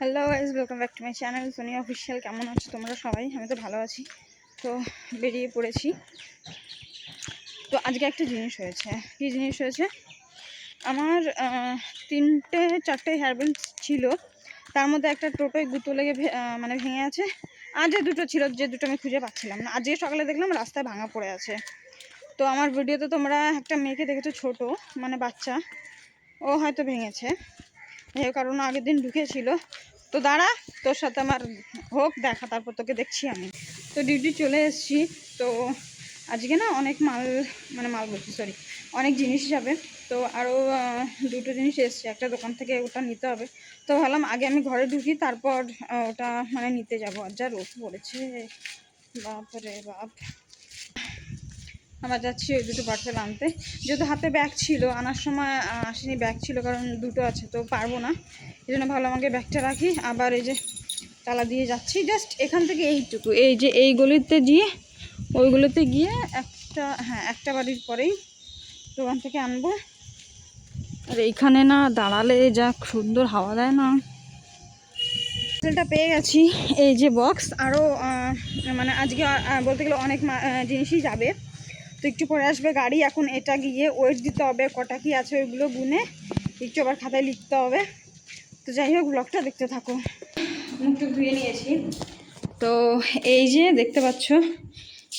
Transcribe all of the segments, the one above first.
Hello guys welcome back to my channel Soni official কেমন আছো তোমরা সবাই? আমি তো ভালো আছি। তো বেরিয়ে পড়েছি। তো আজকে একটা জিনিস হয়েছে। কী জিনিস হয়েছে? আমার তিনটে, চারটে হেয়ারব্যান্ড ছিল। তার মধ্যে একটা টোটোয় গুঁতো লেগে মানে ভেঙে আছে। আর যে দুটো ছিল, যে দুটো আমি খুঁজে পাচ্ছিলাম না। আজকে সকালে দেখলাম রাস্তায় ভাঙা পড়ে আছে। তো আমার ভিডিওতে তোমরা একটা মেয়েকে দেখেছ ছোট মানে বাচ্চা। ও হয়তো ভেঙেছে। কারণ আগের দিন ঢুকেছিল। তো দাঁড়া, তোর সাথে আমার হোক, দেখা, তারপর তোকে দেখছি আমি। তো ডিউটি চলে এসেছি, তো আজকে না অনেক মাল মানে মাল বলছি সরি অনেক জিনিস যাবে। তো আরও দুটো জিনিস এসছে, একটা দোকান থেকে ওটা নিতে হবে। তো ভাবলাম আগে আমি ঘরে ঢুকি, তারপর ওটা মানে নিতে যাব। আর যা রোদ পড়েছে, বাপরে বাপ। আবার যাচ্ছি ওই দুটো পার্সেল আনতে। যেহেতু হাতে ব্যাগ ছিল, আনার সময় আসেনি ব্যাগ ছিল, কারণ দুটো আছে, তো পারব না। এই জন্য ভালো আমাকে ব্যাগটা রাখি। আবার এই যে তালা দিয়ে যাচ্ছি। জাস্ট এখান থেকে এইটুকু। এই যে এই গলিতে গিয়ে, ওইগুলোতে গিয়ে একটা হ্যাঁ একটা বাড়ির পরেই দোকান থেকে আনব। আর এইখানে না দাঁড়ালে যা সুন্দর হাওয়া দেয় না। পার্সেলটা পেয়ে গেছি। এই যে বক্স। আরও মানে আজকে বলতে গেলে অনেক জিনিসই যাবে। তো একটু পরে আসবে গাড়ি। এখন এটা গিয়ে ওয়েট দিতে হবে। কটা কি আছে ওইগুলো গুনে। একটু আবার খাতায় লিখতে হবে। তো যাই হোক ব্লগটা দেখতে থাকো। মুখটা ধুয়ে নিয়েছি। তো এই যে দেখতে পাচ্ছ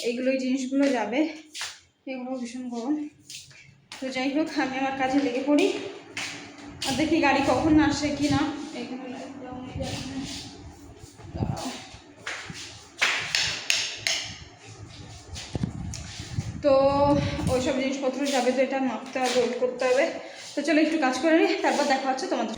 এইগুলো এই জিনিসগুলো যাবে। এগুলো ভীষণ গরম। তো যাই হোক আমি আমার কাজে লেগে পড়ি। আর দেখি গাড়ি কখন আসে কি না। নেই, তো ওইসব জিনিসপত্র যাবে তো এটা মাপতে হবে ওয়েট করতে হবে। তো চলো একটু কাজ করে নিই তারপর দেখা হচ্ছে তোমাদের।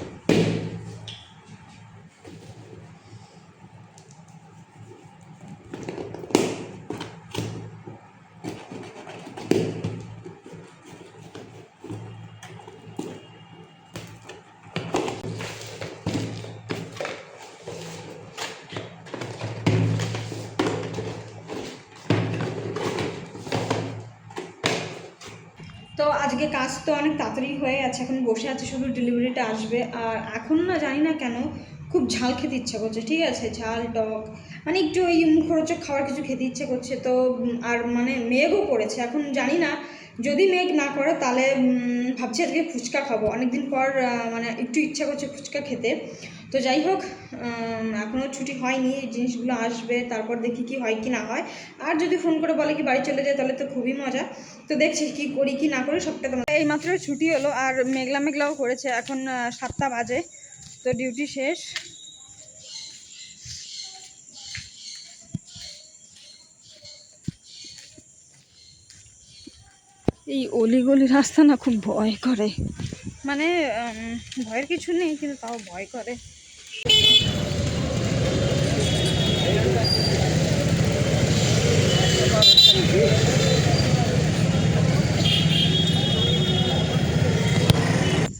আজকে কাজ তো অনেক তাড়াতাড়ি হয়ে গেছে, এখন বসে আছে, শুধু ডেলিভারিটা আসবে। আর এখন না জানি না কেন, খুব ঝাল খেতে ইচ্ছা করছে, ঠিক আছে? ঝাল, টক মানে একটু ওই মুখরোচক খাবার কিছু খেতে ইচ্ছে করছে, তো, আর মানে মেঘও পড়েছে এখন জানি না যদি মেঘ না করে, তাহলে ভাবছি আজকে ফুচকা খাব। অনেকদিন পর মানে একটু ইচ্ছা করছে ফুচকা খেতে। তো যাই হোক এখনও ছুটি হয়নি, এই জিনিসগুলো আসবে, তারপর দেখি কি হয় কি না হয়। আর যদি ফোন করে বলে কি বাড়ি চলে যায়, তাহলে তো খুবই মজা। তো দেখছি কি করি কি না করি, সবটা তোমার এই মাত্র ছুটি হলো, আর মেঘলা মেঘলাও করেছে, এখন সাতটা বাজে। তো ডিউটি শেষ। এই অলিগলি রাস্তা না খুব ভয় করে। মানে ভয়ের কিছু নেই কিন্তু তাও ভয় করে।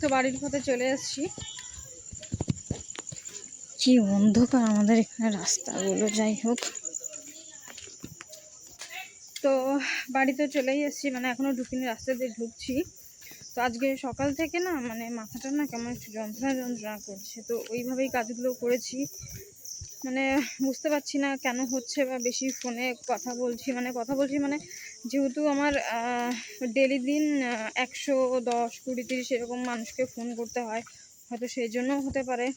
তো বাড়ির পথে চলে এসেছি কি অন্ধকার আমাদের এখানে রাস্তাগুলো যাই হোক। তো বাড়িতে চলেই এসেছি মানে এখনও ঢুকিনি, রাস্তা দিয়ে ঢুকছি। তো আজকে সকাল থেকে না মানে মাথাটা না কেমন একটু যন্ত্রণা যন্ত্রণা করছে। তো ওইভাবেই কাজগুলো করেছি। মানে বুঝতে পারছি না কেন হচ্ছে বা বেশি ফোনে কথা বলছি মানে কথা বলছি মানে যেহেতু আমার ডেলি দিন একশো দশ, কুড়ি, তিরিশ এরকম মানুষকে ফোন করতে হয়। হয়তো সেই জন্যও হতে পারে।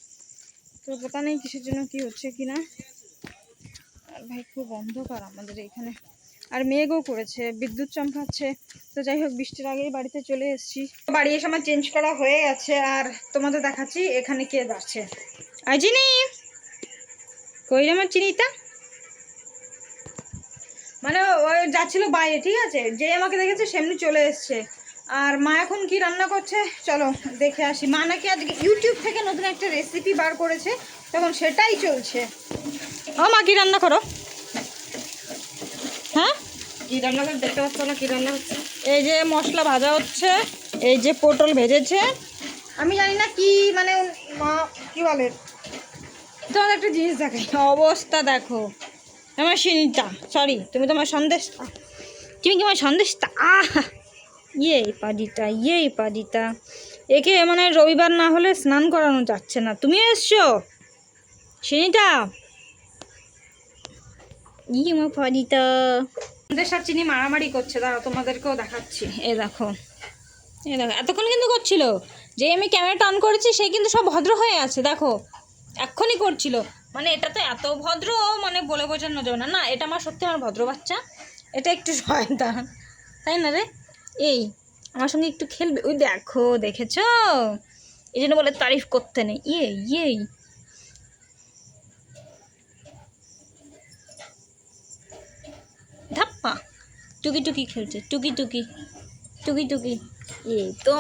তো পতা নেই কিসের জন্য, কি হচ্ছে কি না ভাই, খুব অন্ধকার আমাদের এখানে। আর মেঘও করেছে, বিদ্যুৎ চমকাচ্ছে। তো যাই হোক, বৃষ্টির আগেই বাড়িতে চলে এসেছি। বাড়ি এসে আমার চেঞ্জ করা হয়ে গেছে, আর তোমাদের দেখাচ্ছি এখানে কে যাচ্ছে। আই চিনি! কই আমার চিনিটা? মানে ওই যাচ্ছিল বাইরে, ঠিক আছে? যে আমাকে দেখেছে সেমনি চলে এসছে। আর মা এখন কি রান্না করছে? চলো দেখে আসি। মা নাকি আজকে ইউটিউব থেকে নতুন একটা রেসিপি বার করেছে, তখন সেটাই চলছে। ও মা, কি রান্না করো? কি রান্না করে দেখতে পাচ্ছ না কি রান্না হচ্ছে? এই যে মশলা ভাজা হচ্ছে এই যে পটল ভেজেছে। আমি জানি না কি মানে মা কি বলে? তোমার একটা জিনিস দেখাই। অবস্থা দেখো। আমার সিনিটা সরি তুমি তোমার সন্দেশটা। তুমি কি আমার সন্দেশটা? আহ! ইয়ে পাডিটা ইয়ে পাডিটা একে মানে রবিবার না হলে স্নান করানো যাচ্ছে না। তুমি এসছো? চিনিটা ই মো ফরিতা আমাদের সব চিনি মারামারি করছে, দাঁড়াও তোমাদেরকেও দেখাচ্ছি। এ দেখো এ দেখো, এতক্ষণ কিন্তু করছিল। যে আমি ক্যামেরাটা অন করেছি, সে কিন্তু সব ভদ্র হয়ে আছে, দেখো। এক্ষুনি করছিল। মানে এটা তো এত ভদ্র মানে বলে বোঝানো যাবে না। না, এটা আমার সত্যি আমার ভদ্র বাচ্চা। এটা একটু শয়তান, তাই না রে? এই, আমার সঙ্গে একটু খেলবে। ওই দেখো, দেখেছ? এই জন্য বলে তারিফ করতে নেই। ইয়ে ইয়ে টুকি টুকি খেলছে, টুকি টুকি টুকি টুকি। এই তো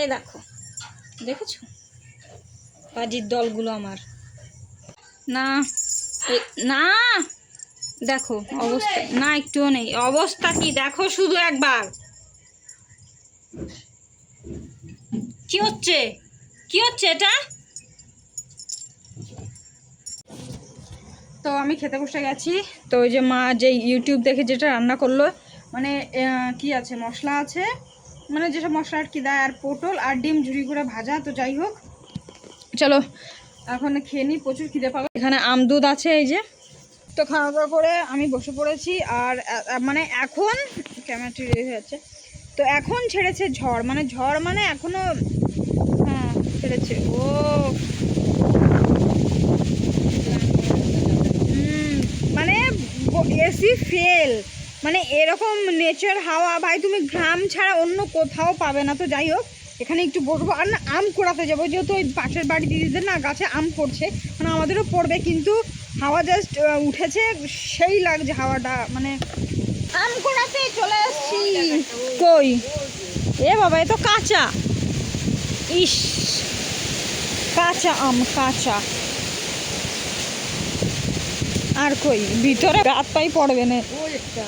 এই দেখো, দেখেছ? বাজির দলগুলো আমার। না না, দেখো, অবস্থা না, একটুও নেই। অবস্থা কি? দেখো শুধু একবার। কি হচ্ছে? কি হচ্ছে এটা? তো আমি খেতে বসে গেছি। তো ওই যে মা যে ইউটিউব দেখে যেটা রান্না করল মানে কি আছে, মশলা আছে? মানে যেসব মশলা আর কি দেয়, আর পটল আর ডিম, ঝুড়ি করে ভাজা, তো যাই হোক। চলো, এখন খেয়ে নিই প্রচুর খিদে পাবে। এখানে আমদুধ আছে এই যে। তো খাওয়া দাওয়া করে আমি বসে পড়েছি, আর মানে এখন, ক্যামেরাটি রেডি যাচ্ছে। তো এখন ছেড়েছে ঝড় মানে ঝড় মানে এখনও হ্যাঁ ছেড়েছে। ও হুম, মানে এসি ফেল মানে এরকম নেচার হাওয়া, ভাই তুমি গ্রাম ছাড়া অন্য কোথাও পাবে না। তো যাই হোক, এখানে একটু বসবো। আর না, আম কোড়াতে যাব, যেহেতু ওই পাশের বাড়ি দিদিদের না গাছে আম পড়ছে মানে আমাদেরও পড়বে, কিন্তু হাওয়া জাস্ট উঠেছে, সেই লাগছে হাওয়াটা মানে আম কোড়াতে চলে আসছি। কই? এ বাবা, এ তো কাঁচা। ইস, কাঁচা আম, কাঁচা। আর কই? ভিতরে রাত পাই পড়বে না। ওই একটা।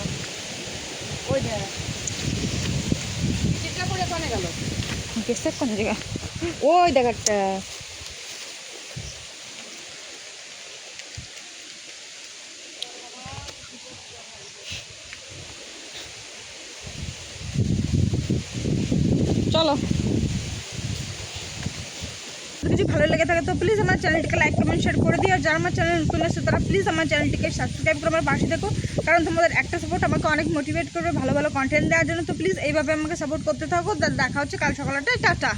ওই দেখ চিটকা করে কোনে গেল? গেছে কোন জায়গা ওই দেখ একটা। চলো। যদি ভালো লেগে থাকে তো প্লিজ আমার চ্যানেলটিকে লাইক কমেন্ট শেয়ার করে দিও। আর যারা আমার চ্যানেল নতুন আছে, তারা প্লিজ আমার চ্যানেলটিকে সাবস্ক্রাইব করে আমার পাশে দেখো কারণ তোমাদের একটা সাপোর্ট আমাকে অনেক মোটিভেট করবে, ভালো ভালো কন্টেন্ট দেওয়ার জন্য। তো প্লিজ এইভাবে আমাকে সাপোর্ট করতে থাকো। দেখা হচ্ছে কাল সকালটায় টাটা।